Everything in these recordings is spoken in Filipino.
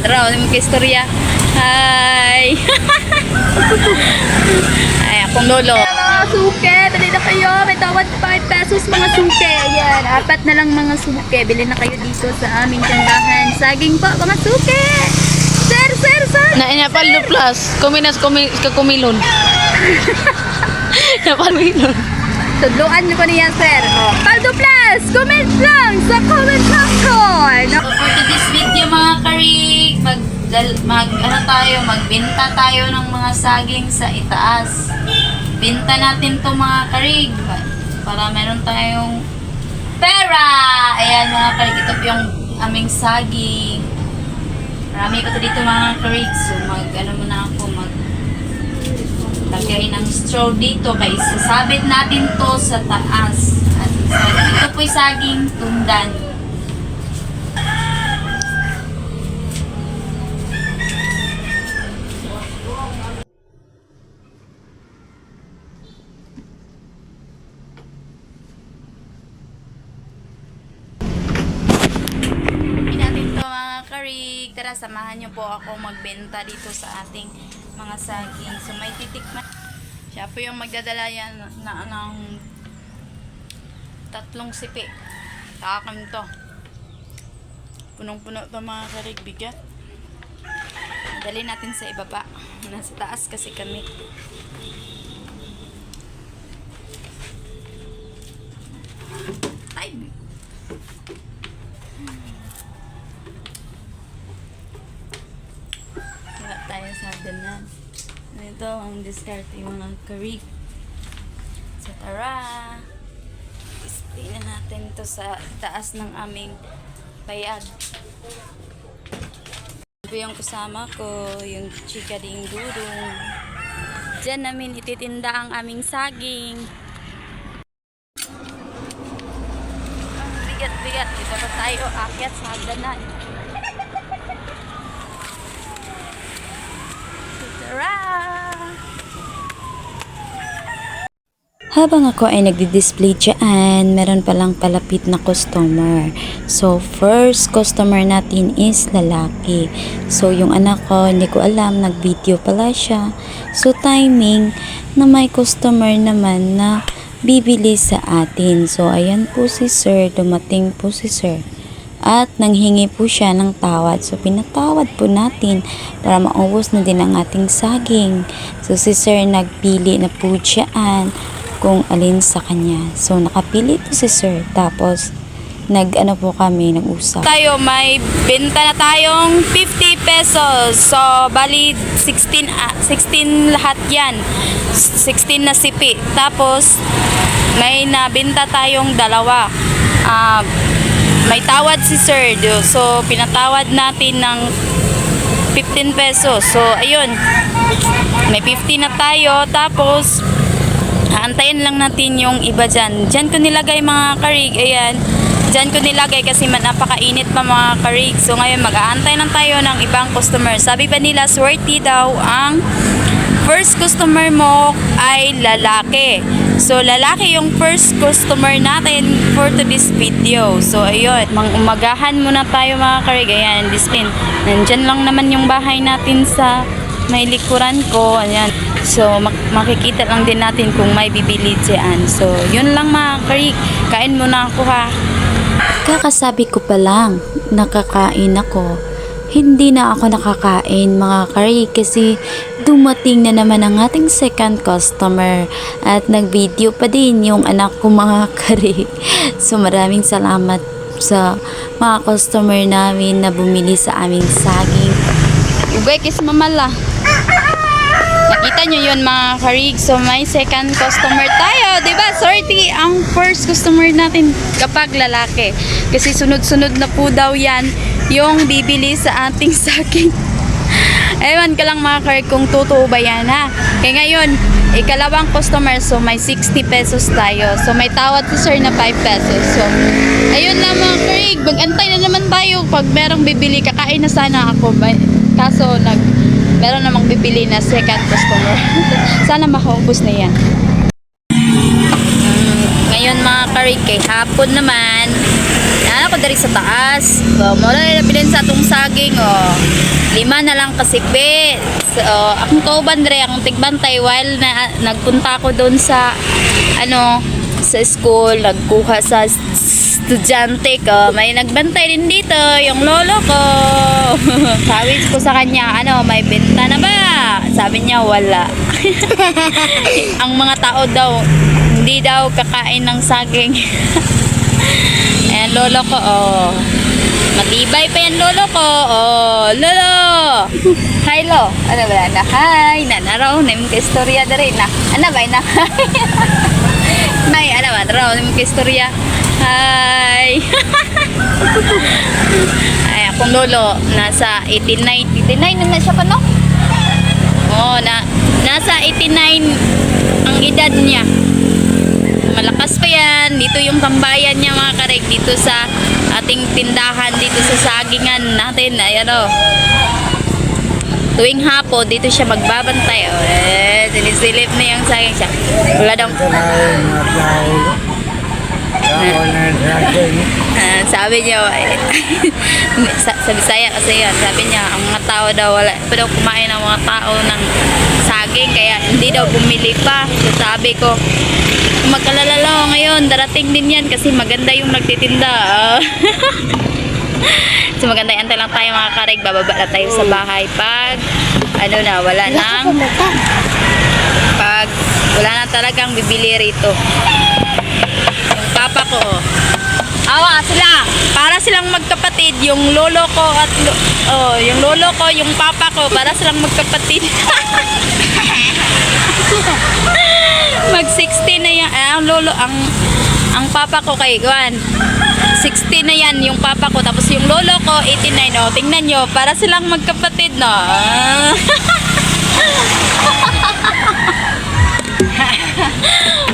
Tara, ano mo istorya? Hi! Ay, akong lolo. Mga suke, bili na kayo. May tawad 5 pesos mga suke. Ayan, apat na lang mga suke. Bili na kayo dito sa aming tindahan. Saging po, mga suke! Sir, sir, sir! Na inapaldo plus, kuminas kumi kakumilon. Napalmilon. Tudluan niyo ko niya, sir. Oh. Paldo Plus! Comment lang sa comment section! So for today's video mga karik, mag, mag, ano tayo, magbenta tayo ng mga saging sa itaas. Binta natin to mga karig pa- para meron tayong pera! Ayan mga karig, ito po yung aming saging. Marami pa to dito mga karig, so mag, ano muna ako, mag, lagay ng straw dito kaya isasabit natin to sa taas at ito po'y saging tundan. Tara, samahan niyo po ako magbenta dito sa ating mga saging. So, may titikman. Siya po yung magdadala yan na, ng tatlong sipi. Takam to. Punong-puno to mga karig. Bigat. Dali natin sa ibaba. Nasa taas kasi kami. Ay! Wala tayo sa danan. Ito ang discard yung mga karig. So tara! Display na natin to sa taas ng aming bayad. Ito yung kasama ko, yung chika ding dudong. Diyan namin ititinda ang aming saging. Bigat-bigat. Dito pa tayo akyat sa hagdanan. Tara! Habang ako ay nagdi-display dyan, meron palang palapit na customer. So, first customer natin is lalaki. So, yung anak ko, hindi ko alam, nag-video pala siya. So, timing na may customer naman na bibili sa atin. So, ayan po si sir, dumating po si sir. At nanghingi po siya ng tawad. So, pinatawad po natin para maubos na din ang ating saging. So, si sir nagpili na po dyan kung alin sa kanya. So, nakapili po si sir. Tapos, nag-ano po kami, nag-usap. tayo, may benta na tayong 50 pesos. So, bali 16, ah, 16 lahat yan. 16 na sipi. Tapos, may nabenta tayong dalawa. Ah, may tawad si Sir. So, pinatawad natin ng 15 pesos. So, ayun. May 50 na tayo. Tapos, aantayin lang natin yung iba dyan. Dyan ko nilagay mga karig. Ayan. Dyan ko nilagay kasi napakainit pa mga karig. So ngayon mag-aantay lang tayo ng ibang customer. Sabi pa nila, swerte daw ang first customer mo ay lalaki. So lalaki yung first customer natin for today's video. So ayun, mang umagahan muna tayo mga karig. Ayan, discipline. Nandyan lang naman yung bahay natin sa may likuran ko. Ayan. So, mak- makikita lang din natin kung may bibili dyan. So, yun lang mga karig. Kain muna ako ha. Kakasabi ko pa lang, nakakain ako. Hindi na ako nakakain mga kari kasi dumating na naman ang ating second customer at nag-video pa din yung anak ko mga kari. So maraming salamat sa mga customer namin na bumili sa aming saging. Ugay kis mamala. Nakita nyo yun mga karig. So, may second customer tayo. ba Sorty ang first customer natin kapag lalaki. Kasi sunod-sunod na po daw yan yung bibili sa ating saging. Ewan ka lang mga karig kung totoo ba yan ha. Kaya ngayon, ikalawang customer, so may 60 pesos tayo. So may tawad si sir na 5 pesos. So, ayun na mga karig, mag-antay na naman tayo pag merong bibili. Kakain na sana ako. Kaso, nag, meron namang bibili na second customer. sana makaubos na yan. Mm, ngayon mga karig, kay hapon naman, Nana ko dari sa taas. So, mula na bilhin sa atong saging, oh. lima na lang kasi pe. So, akong kauban dre, akong tigbantay while na nagpunta ako doon sa ano sa school, nagkuha sa estudyante ko. May nagbantay din dito, yung lolo ko. Sabi ko sa kanya, ano, may benta na ba? Sabi niya, wala. Ang mga tao daw, hindi daw kakain ng saging. Ayan, lolo ko, oh. Matibay pa yan, lolo ko. Oh, lolo! Hi, lo. Ano ba na? Hi, nanaraw. Naim ka istorya na rin na. Ano ba na? Hi, ano ba? Naraw, naim ka istorya. Hi! Ay, akong lolo, nasa 89. 89 na siya pa, no? Oo, na, nasa 89 ang edad niya. Malakas pa yan. Dito yung tambayan niya mga karek. Dito sa ating tindahan. Dito sa sagingan natin. Ayan o. Tuwing hapon, dito siya magbabantay. O, eh, sinisilip na yung saging siya. Wala daw. Ah, sabi niya, eh, sa, sa Bisaya kasi yan, sabi niya, ang mga tao daw, wala pa daw kumain ang mga tao ng saging, kaya hindi daw bumili pa. So, sabi ko, magkalala lang ako ngayon, darating din yan kasi maganda yung nagtitinda. So maganda, antay lang tayo mga kareg, bababa na tayo sa bahay. Pag, ano na, wala nang, pag wala na talagang bibili rito. Yung papa ko, awa sila, para silang magkapatid, yung lolo ko at, lo- oh, yung lolo ko, yung papa ko, para silang magkapatid. Mag 16 na yan, eh, ang lolo, ang, ang papa ko kay Juan, 16 na yan yung papa ko, tapos yung lolo ko, 89, oh, tingnan nyo, para silang magkapatid, no?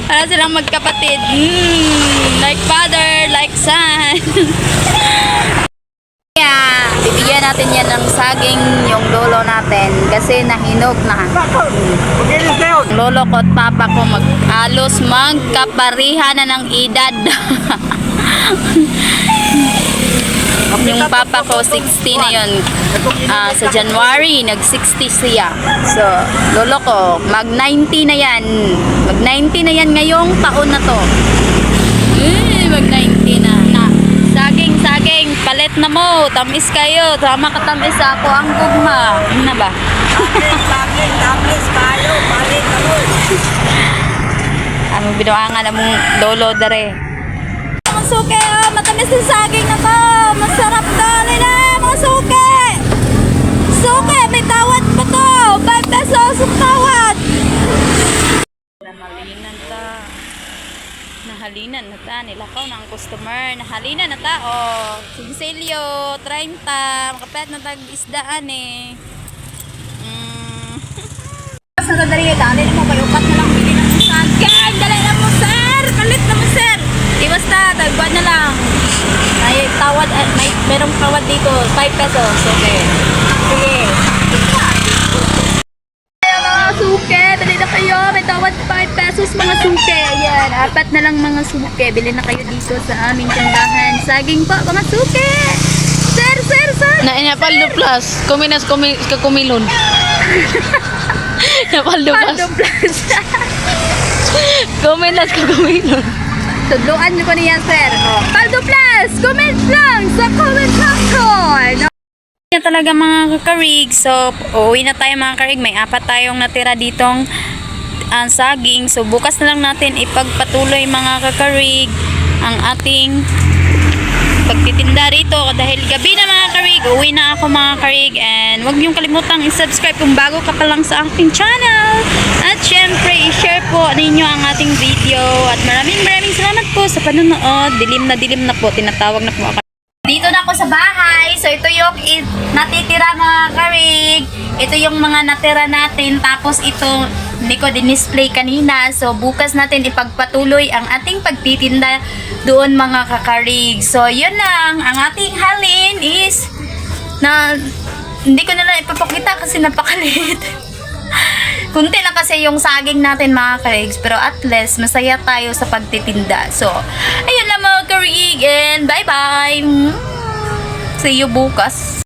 Para silang magkapatid. Mm, like father, like son. Kaya, bibigyan natin yan ng saging yung lolo natin kasi nahinog na. Lolo ko at papa ko mag alos magkaparihan na ng edad. yung papa ko 60 na yun. Ah, sa January nag 60 siya. So lolo ko mag 90 na yan. Mag 90 na yan ngayong taon na to. Eh, mag 90 na. Na saging saging. Palit na mo. Tamis kayo. Tama ka tamis ako. Ang gugma. Ano na ba? Ano binuangan na mong lolo dare suke, oh, matamis yung saging na to. Masarap to. Lila, mga suke. Suke, may tawad pa to. 5 pesos ang tawad. Nahalinan ta. Nahalinan na ta. Nilakaw na ang customer. Nahalinan na ta. Oh, sinsilyo, 30. Makapet na tag isdaan eh. Mm. Sa kadari, dali mo kayo. Upat na lang bili ng saging. Dali na mo, sir. Palit na mo, sir. Di basta, tagbuan na lang. May tawad, at may merong tawad dito, 5 pesos. Okay. Sige. Ayan, mga suke, dali na kayo. May tawad 5 pesos mga suke. Ayan, apat na lang mga suke. Bili na kayo dito sa aming tindahan. Saging po, mga suke. Sir, sir, sir. Na Napaldo Plus. Kuminas kumi, kakumilon. Napaldo Plus. Paldo Plus. Kuminas kakumilon. Tudluan niyo ko niya, sir. Oh. Paldo Plus! Comment lang sa comment section! Yan talaga mga kakarig. So, uwi na tayo mga kakarig. May apat tayong natira ditong ang saging. So, bukas na lang natin ipagpatuloy mga kakarig ang ating pagtitinda rito dahil gabi na mga karig, uwi na ako mga karig and huwag niyong kalimutang i-subscribe kung bago ka pa lang sa aking channel at syempre i-share po ninyo ang ating video at maraming maraming sa panonood dilim na dilim na po, tinatawag na po ako dito na ako sa bahay. So, ito yung i- natitira mga karig. Ito yung mga natira natin. Tapos, ito, hindi ko din-display kanina. So, bukas natin ipagpatuloy ang ating pagtitinda doon mga kakarig. So, yun lang. Ang ating halin is na hindi ko na lang ipapakita kasi napakalit. Kunti lang kasi yung saging natin mga karigs. Pero at least, masaya tayo sa pagtitinda. So, ayun lang mga karig. And bye-bye! See you bukas.